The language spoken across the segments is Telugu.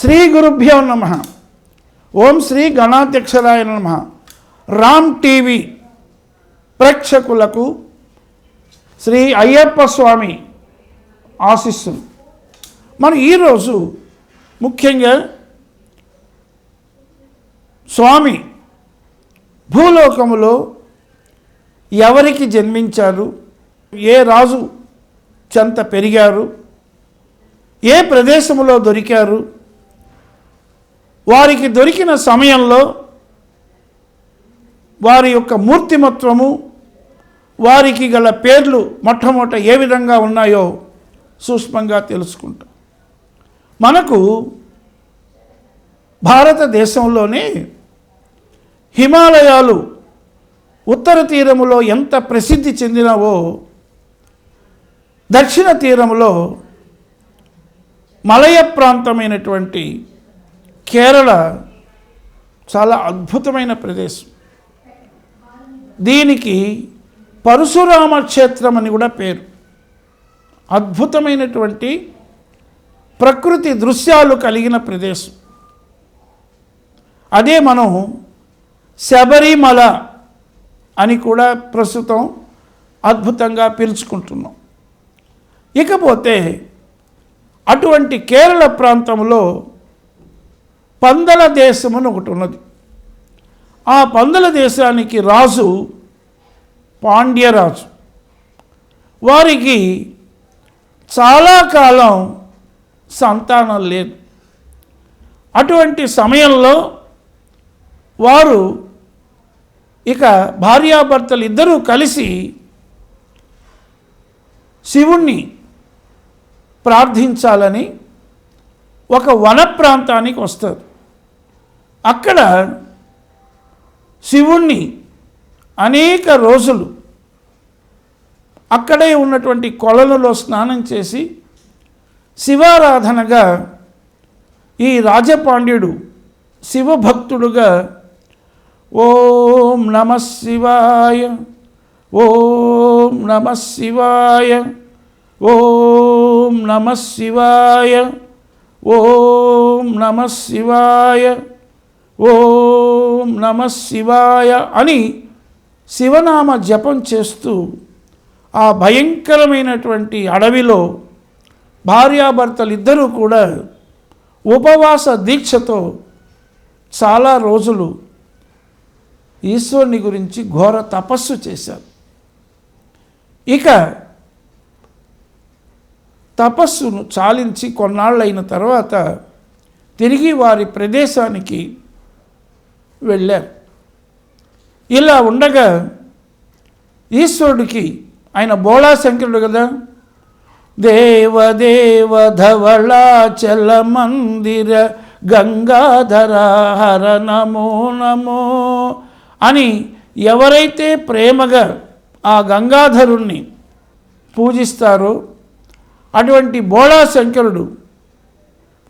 శ్రీ గురుభ్యో నమ. ఓం శ్రీ గణాధ్యక్షరాయ నమ. రామ్ టీవీ ప్రేక్షకులకు శ్రీ అయ్యప్ప స్వామి ఆశిస్సులు. మనం ఈరోజు ముఖ్యంగా స్వామి భూలోకములో ఎవరికి జన్మించారు? ఏ రాజు చెంత పెరిగారు? ఏ ప్రదేశంలో దొరికారు? వారికి దొరికిన సమయంలో వారి యొక్క మూర్తిమత్వము వారికి గల పేర్లు మొట్టమొదట ఏ విధంగా ఉన్నాయో సూక్ష్మంగా తెలుసుకుంటాం. మనకు భారతదేశంలోనే హిమాలయాలు ఉత్తర తీరములో ఎంత ప్రసిద్ధి చెందినవో దక్షిణ తీరములో మలయ ప్రాంతమైనటువంటి కేరళ చాలా అద్భుతమైన ప్రదేశం. దీనికి పరశురామ క్షేత్రం అని కూడా పేరు. అద్భుతమైనటువంటి ప్రకృతి దృశ్యాలు కలిగిన ప్రదేశం. అదే మనం శబరిమల అని కూడా ప్రస్తుతం అద్భుతంగా పిలుచుకుంటున్నాం. ఇకపోతే అటువంటి కేరళ ప్రాంతంలో పందల దేశం అని ఒకటి ఉన్నది. ఆ పందల దేశానికి రాజు పాండ్యరాజు వారికి చాలా కాలం సంతానం లేదు. అటువంటి సమయంలో వారు ఇక భార్యాభర్తలు ఇద్దరూ కలిసి శివుణ్ణి ప్రార్థించాలని ఒక వన ప్రాంతానికి వస్తారు. అక్కడ శివుణ్ణి అనేక రోజులు అక్కడే ఉన్నటువంటి కొలనులో స్నానం చేసి శివారాధనగా ఈ రాజపాండ్యుడు శివభక్తుడుగా ఓం నమ శివాయ ఓం నమ శివాయ ఓం నమ శివాయ ఓం నమ శివాయ. ఓం నమ శివాయ అని శివనామ జపం చేస్తూ ఆ భయంకరమైనటువంటి అడవిలో భార్యాభర్తలు ఇద్దరూ కూడా ఉపవాస దీక్షతో చాలా రోజులు ఈశ్వరుని గురించి ఘోర తపస్సు చేశారు. ఇక తపస్సును చాలించి కొన్నాళ్ళైన తర్వాత తిరిగి వారి ప్రదేశానికి వెళ్ళారు. ఇలా ఉండగా ఈశ్వరుడికి ఆయన బోళాశంకరుడు కదా దేవదేవ ధవళాచల మందిర గంగాధర హర నమో నమో అని ఎవరైతే ప్రేమగా ఆ గంగాధరుణ్ణి పూజిస్తారో అటువంటి బోళాశంకరుడు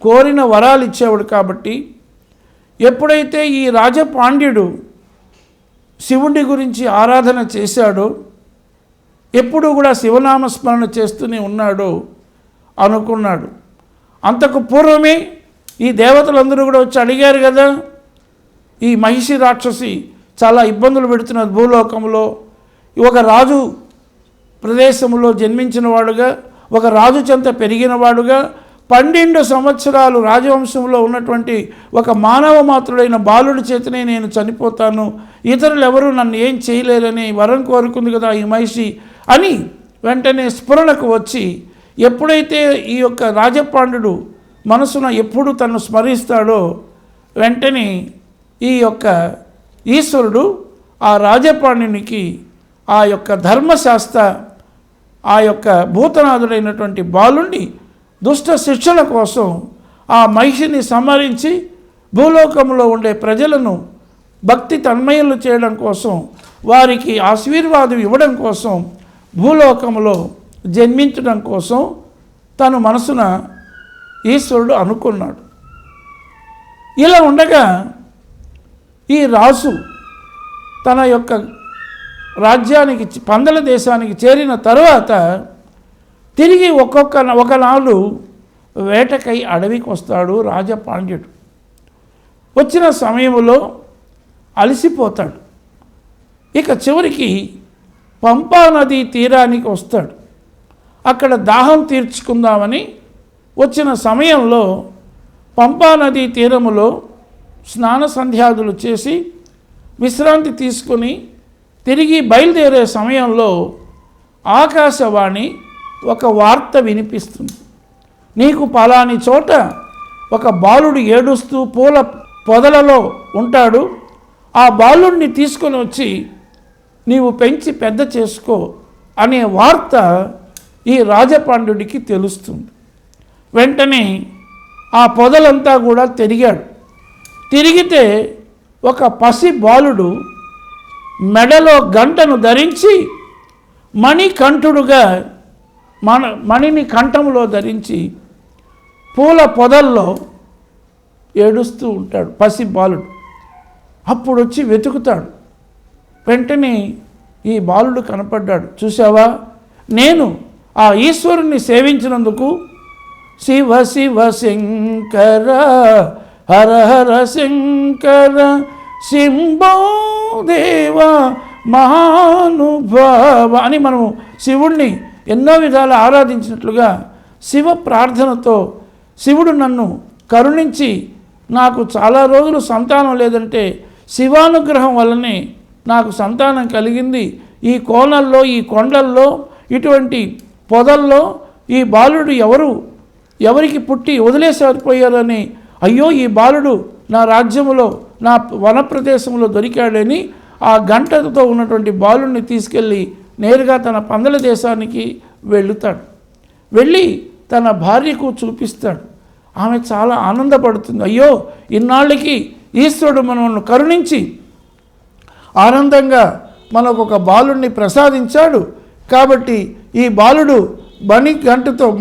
కోరిన వరాలు ఇచ్చేవాడు కాబట్టి ఎప్పుడైతే ఈ రాజపాండ్యుడు శివుడి గురించి ఆరాధన చేశాడో ఎప్పుడు కూడా శివనామస్మరణ చేస్తూనే ఉన్నాడో అనుకున్నాడు. అంతకు పూర్వమే ఈ దేవతలందరూ కూడా వచ్చి అడిగారు కదా ఈ మహిషి రాక్షసి చాలా ఇబ్బందులు పెడుతున్నది భూలోకంలో. ఒక రాజు ప్రదేశంలో జన్మించినవాడుగా ఒక రాజు చెంత పెరిగినవాడుగా పన్నెండు సంవత్సరాలు రాజవంశంలో ఉన్నటువంటి ఒక మానవ మాత్రుడైన బాలుడి చేతనే నేను చనిపోతాను. ఇతరులు ఎవరు నన్ను ఏం చేయలేరని వరం కోరుకుంది కదా ఈ మహిషి అని వెంటనే స్ఫురణకు వచ్చి ఎప్పుడైతే ఈ యొక్క రాజపాండుడు మనసున ఎప్పుడు తను స్మరిస్తాడో వెంటనే ఈ యొక్క ఈశ్వరుడు ఆ రాజపాండునికి ఆ యొక్క ధర్మశాస్త్ర ఆ యొక్క భూతనాథుడైనటువంటి బాలుణ్ణి దుష్ట శిక్షణ కోసం ఆ మహిషిని సంహరించి భూలోకంలో ఉండే ప్రజలను భక్తి తన్మయులు చేయడం కోసం వారికి ఆశీర్వాదం ఇవ్వడం కోసం భూలోకంలో జన్మించడం కోసం తను మనసున ఈశ్వరుడు అనుకున్నాడు. ఇలా ఉండగా ఈ రాజు తన యొక్క రాజ్యానికి పందల దేశానికి చేరిన తర్వాత తిరిగి ఒక్కొక్క ఒకనాడు వేటకై అడవికి వస్తాడు రాజపాండ్యుడు వచ్చిన సమయంలో అలసిపోతాడు. ఇక చివరికి పంపా నది తీరానికి వస్తాడు. అక్కడ దాహం తీర్చుకుందామని వచ్చిన సమయంలో పంపా నది తీరములో స్నాన సంధ్యాదులు చేసి విశ్రాంతి తీసుకుని తిరిగి బయలుదేరే సమయంలో ఆకాశవాణి ఒక వార్త వినిపిస్తుంది. నీకు పలాని చోట ఒక బాలుడు ఏడుస్తూ పూల పొదలలో ఉంటాడు. ఆ బాలుడిని తీసుకొని వచ్చి నీవు పెంచి పెద్ద చేసుకో అనే వార్త ఈ రాజపాండుడికి తెలుస్తుంది. వెంటనే ఆ పొదలంతా కూడా తిరిగాడు. తిరిగితే ఒక పసి బాలుడు మెడలో గంటను ధరించి మణికంఠుడుగా మన మణిని కంఠంలో ధరించి పూల పొదల్లో ఏడుస్తూ ఉంటాడు పసి బాలుడు. అప్పుడు వచ్చి వెతుకుతాడు. వెంటనే ఈ బాలుడు కనపడ్డాడు. చూసావా నేను ఆ ఈశ్వరుణ్ణి సేవించినందుకు శివ శివ శంకర హర హర శంకర శంభో దేవ మహానుభావ అని మనము శివుణ్ణి ఎన్నో విధాలు ఆరాధించినట్లుగా శివ ప్రార్థనతో శివుడు నన్ను కరుణించి నాకు చాలా రోజులు సంతానం లేదంటే శివానుగ్రహం వల్లనే నాకు సంతానం కలిగింది. ఈ కోణల్లో ఈ కొండల్లో ఇటువంటి పొదల్లో ఈ బాలుడు ఎవరు? ఎవరికి పుట్టి వదిలేసారిపోయారని అయ్యో ఈ బాలుడు నా రాజ్యములో నా వన ప్రదేశంలో దొరికాడని ఆ గంటతో ఉన్నటువంటి బాలుడిని తీసుకెళ్ళి నేరుగా తన పందల దేశానికి వెళుతాడు వెళ్ళి తన భార్యకు చూపిస్తాడు. ఆమె చాలా ఆనందపడుతుంది. అయ్యో ఇన్నాళ్ళకి ఈశ్వరుడు మనల్ని కరుణించి ఆనందంగా మనకు ఒక బాలుడిని ప్రసాదించాడు. కాబట్టి ఈ బాలుడు మణి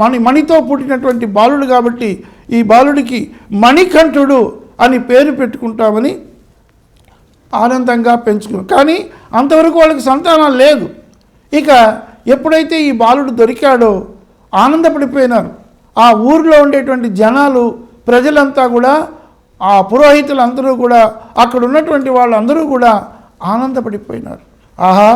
మణి మణితో పుట్టినటువంటి బాలుడు కాబట్టి ఈ బాలుడికి మణికంఠుడు అని పేరు పెట్టుకుంటామని ఆనందంగా పెంచుకున్నాం. కానీ అంతవరకు వాళ్ళకి సంతానం లేదు. ఇక ఎప్పుడైతే ఈ బాలుడు దొరికాడో ఆనందపడిపోయినారు. ఆ ఊరిలో ఉండేటువంటి జనాలు ప్రజలంతా కూడా ఆ పురోహితులందరూ కూడా అక్కడ ఉన్నటువంటి వాళ్ళందరూ కూడా ఆనందపడిపోయినారు. ఆహా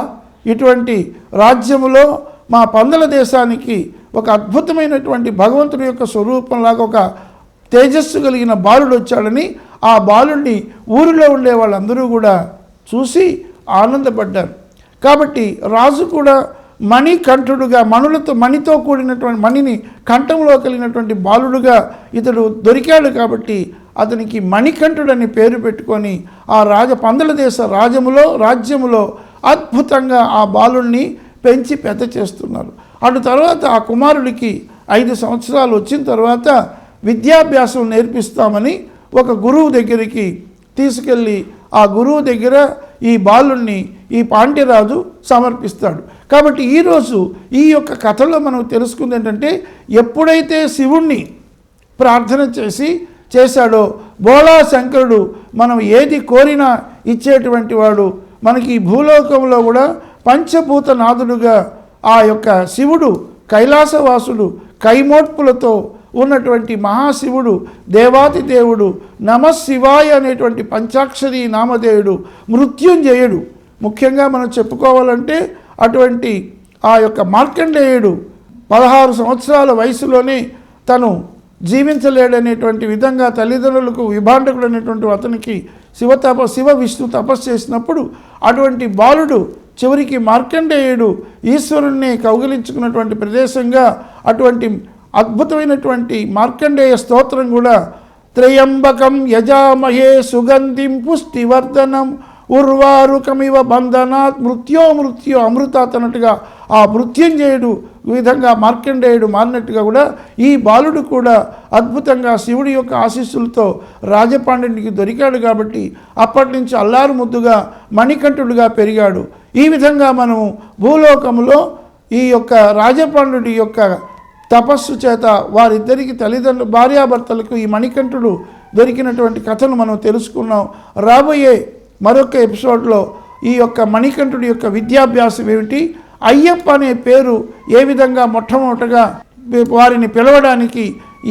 ఇటువంటి రాజ్యములో మా పందల దేశానికి ఒక అద్భుతమైనటువంటి భగవంతుడి యొక్క స్వరూపంలాగా ఒక తేజస్సు కలిగిన బాలుడు వచ్చాడని ఆ బాలుడిని ఊరిలో ఉండే వాళ్ళందరూ కూడా చూసి ఆనందపడ్డారు. కాబట్టి రాజు కూడా మణికంఠుడుగా మణులతో మణితో కూడినటువంటి మణిని కంఠంలో కలిగినటువంటి బాలుడుగా ఇతడు దొరికాడు కాబట్టి అతనికి మణికంఠుడని పేరు పెట్టుకొని ఆ రాజ పందల దేశ రాజములో రాజ్యములో అద్భుతంగా ఆ బాలుణ్ణి పెంచి పెద్ద చేస్తున్నారు. అటు తర్వాత ఆ కుమారుడికి ఐదు సంవత్సరాలు వచ్చిన తర్వాత విద్యాభ్యాసం నేర్పిస్తామని ఒక గురువు దగ్గరికి తీసుకెళ్ళి ఆ గురువు దగ్గర ఈ బాలుణ్ణి ఈ పాండ్యరాజు సమర్పిస్తాడు. కాబట్టి ఈరోజు ఈ యొక్క కథలో మనం తెలుసుకుంది ఏంటంటే ఎప్పుడైతే శివుణ్ణి ప్రార్థన చేసి చేశాడో బోళా శంకరుడు మనం ఏది కోరినా ఇచ్చేటువంటి వాడు మనకి ఈ భూలోకంలో కూడా పంచభూత నాథుడుగా ఆ యొక్క శివుడు కైలాసవాసుడు కైమోట్పులతో ఉన్నటువంటి మహాశివుడు దేవాతి దేవుడు నమశివాయ అనేటువంటి పంచాక్షరి నామధేయుడు మృత్యుంజయుడు. ముఖ్యంగా మనం చెప్పుకోవాలంటే అటువంటి ఆ యొక్క మార్కండేయుడు పదహారు సంవత్సరాల వయసులోనే తను జీవించలేడనేటువంటి విధంగా తల్లిదండ్రులకు విభాండకుడు అనేటువంటి అతనికి శివ తప శివ విష్ణు తపస్సు చేసినప్పుడు అటువంటి బాలుడు చివరికి మార్కండేయుడు ఈశ్వరుణ్ణి కౌగిలించుకున్నటువంటి ప్రదేశంగా అటువంటి అద్భుతమైనటువంటి మార్కండేయ స్తోత్రం కూడా త్రయంబకం యజామహే సుగంధిం పుష్టివర్ధనం ఉర్వారుకమివ బంధనాత్ మృత్యో మృత్యో అమృతాత్ అన్నట్టుగా ఆ మృత్యుంజయుడు ఈ విధంగా మార్కండేయుడు మారినట్టుగా కూడా ఈ బాలుడు కూడా అద్భుతంగా శివుడి యొక్క ఆశీస్సులతో రాజపాండ్యునికి దొరికాడు కాబట్టి అప్పటి నుంచి అల్లారు ముద్దుగా మణికంఠుడుగా పెరిగాడు. ఈ విధంగా మనము భూలోకములో ఈ యొక్క రాజపాండు యొక్క తపస్సు చేత వారిద్దరికి తల్లిదండ్రులు భార్యాభర్తలకు ఈ మణికంఠుడు దొరికినటువంటి కథను మనం తెలుసుకున్నాం. రాబోయే మరొక ఎపిసోడ్లో ఈ యొక్క మణికంఠుడి యొక్క విద్యాభ్యాసం ఏమిటి అయ్యప్ప అనే పేరు ఏ విధంగా మొట్టమొదటగా వారిని పిలవడానికి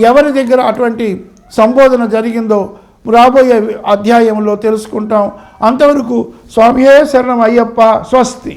ఎవరి దగ్గర అటువంటి సంబోధన జరిగిందో రాబోయే అధ్యాయంలో తెలుసుకుంటాం. అంతవరకు స్వామియే శరణం అయ్యప్ప స్వస్తి.